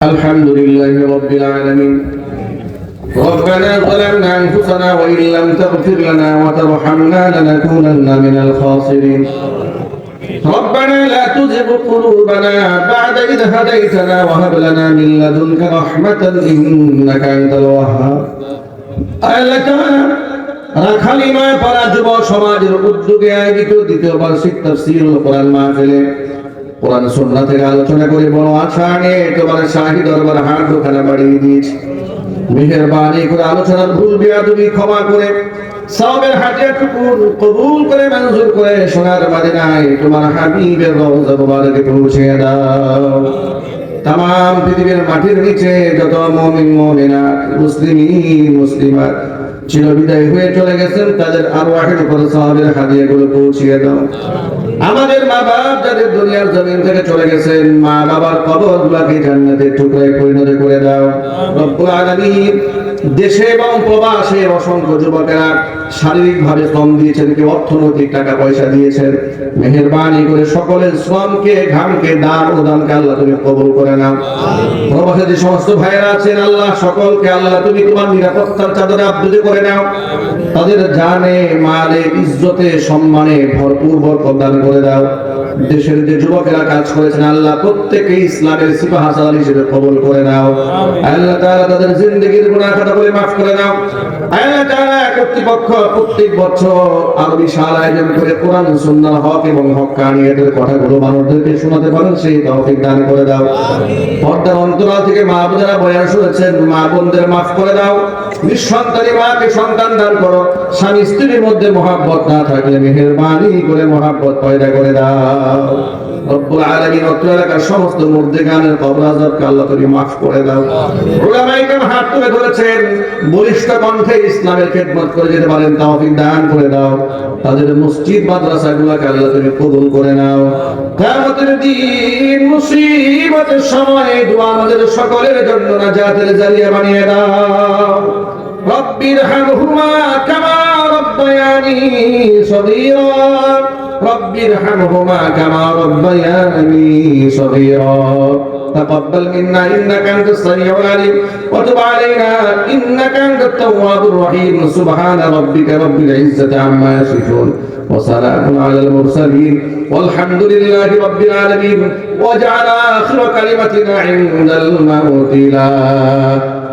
الحمد لله رب العالمين ربنا ظلمنا أنفسنا وإن لم تغفر لنا وترحمنا لنكونن من الخاسرين ربنا لا تزغ قلوبنا بعد إذ هديتنا وهب لنا من لدنك رحمة إنك أنت الوهاب আল্লাহ তাআলা রাখালিমায় পাড়া যুব সমাজের উদ্যোগে আয়োজিত দ্বিতীয় বার্ষিক তফসিরুল কোরআন মাহফিলে কোরআন সুন্নাহ থেকে আলোচনা করে বড় আশা নিয়ে তোমার শাহী দরবার হাট দোকানে বাড়িয়ে দিয়েছি। মেহেরবানি করে আলোচনার ভুল বিয়া তুমি ক্ষমা করে, সবের হাজিয়াটুকু কবুল করে, মঞ্জুর করে সোনার মাদিনায় তোমার হাবিবের রওজা মুবারকে পৌঁছে দাও। তাম পৃথিবীর মাটির নিচে যত মমিন মমিনা মুসলিমিন, মুসলিমাত চির বিদায় হয়ে চলে গেছেন, তাদের আরও আটের উপর সাহাবের হাদিয়াগুলো পৌঁছিয়ে দাও। আমাদের মা বাপ যাদের দুনিয়ার জমিন থেকে চলে গেছেন মা বাবার কবর গুলাকে জান্নাতের টুকরায় পরিণত করে দাও। রব্বুল আলামিন দেশে এবং প্রবাসে অসংখ্য যুবকেরা শারীরিক ভাবে শ্রম দিয়েছেন, কেউ অর্থনৈতিক টাকা পয়সা দিয়েছেন। মেহেরবানি করে সকলের শ্রমকে, ঘামকে, দান ও দানকে আল্লাহ তুমি কবুল করে নাও। প্রবাসে যে সমস্ত ভাইয়েরা আছেন, আল্লাহ সকলকে, আল্লাহ তুমি তোমার নিরাপত্তার চাদরে আবৃত করে নাও। তাদের জানে, মালে, ইজ্জতে, সম্মানে ভরপুর বরকত দান করে দাও। দেশের যে যুবকেরা কাজ করেছেন, আল্লাহ প্রত্যেকে ইসলামের সিপাহ হিসেবে কবুল করে নাও। আল্লাহ তাআলা তাদের জিন্দগির গুনাহ খাতা বলে মাফ করে নাও। আল্লাহ তাআলা কর্তৃপক্ষ প্রত্যেক বছর আরও বিশাল আয়োজন করে কোরআন সুন্নাহ হক এবং হক্কানিয়তের কথাগুলো মানুষদেরকে শোনাতে পারেন। সেই তৌফিক দান করে দাও। পর্দার অন্তরাল থেকে মা বোনেরা বয়ান শুনেছেন মা বোনদের মাফ করে দাও। নিঃসন্তানী মাকে সন্তান দান করো। স্বামী স্ত্রীর মধ্যে মহাব্বত না থাকলে মেহেরবানি করে মহাব্বত পয়দা করে দাও। রব্বুল আলামিন তাদের মসজিদ, মাদ্রাসাগুলোকে আল্লাহ তুমি কবুল করে নাও। কিয়ামতের দিন মুসিবতের সময় দোয়া আমাদের সকলের জন্য নাজাতের জালিয়া বানিয়ে দাও। রব্বিরহামহুমা কামা রব্বায়ানি সগীরা। رب ارحمهما كما ربياني صغيرا. تقبل منا إنك أنت السميع العليم. وتب علينا إنك أنت التواب الرحيم. سبحان ربك رب العزة عما يصفون. وسلام على المرسلين. والحمد لله رب العالمين. واجعل آخر كلمتنا عند الموت لا